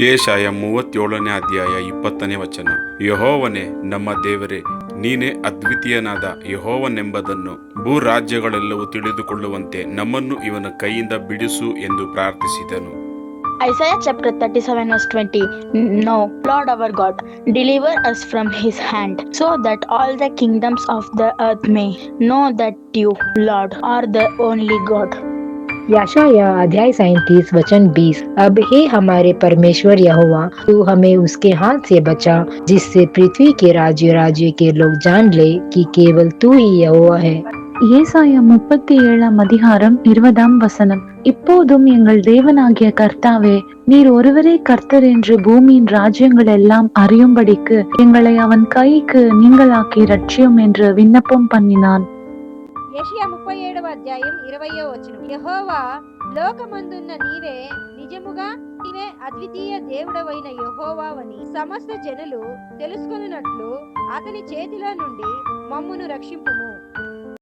ಏಷಾಯ ಮೂವತ್ತೇಳನೇ ಅಧ್ಯಾಯ ಇಪ್ಪತ್ತನೇ ವಚನ ಯಹೋವನೇ ನಮ್ಮ ದೇವರೇ ನೀನೇ ಅದ್ವಿತೀಯನಾದ ಯಹೋವನೆಂಬುದನ್ನು ಭೂರಾಜ್ಯಗಳೆಲ್ಲವೂ ತಿಳಿದುಕೊಳ್ಳುವಂತೆ ನಮ್ಮನ್ನು ಇವನ ಕೈಯಿಂದ ಬಿಡಿಸು ಎಂದು ಪ್ರಾರ್ಥಿಸಿದನು Isaiah chapter 37 verse 20 No, Lord our God, deliver us from his hand, so that all the kingdoms of the earth may know that you, Lord, are the only God. याशाया अध्याय सैंतीस वचन बीस अब हे हमारे परमेश्वर यहोवा तू हमें उसके हाथ से बचा जिससे पृथ्वी के राज्य राज्य के लोग जान ले कि केवल तू ही यहोवा है ஏசாயா முப்பத்தி ஏழாம் அதிகாரம் இருபதாம் வசனம் இப்போதும் எங்கள் தேவனாகிய கர்த்தாவே நீர் ஒருவரே கர்த்தர் என்று பூமியின் ராஜ்யங்கள் எல்லாம் அறியும்படிக்கு எங்களை அவன் கைக்கு நீங்களாக்கி ரட்சியும் என்று விண்ணப்பம் பண்ணினான் యషియా ముప్పై ఏడవ అధ్యాయం ఇరవయో వచనం. యహోవా లోకమందున్న నీవే నిజముగా నీవే అద్వితీయ దేవుడవైన యహోవావని సమస్త జనులు తెలుసుకొనున్నట్లు అతని చేతిలో నుండి మమ్మును రక్షింపుము.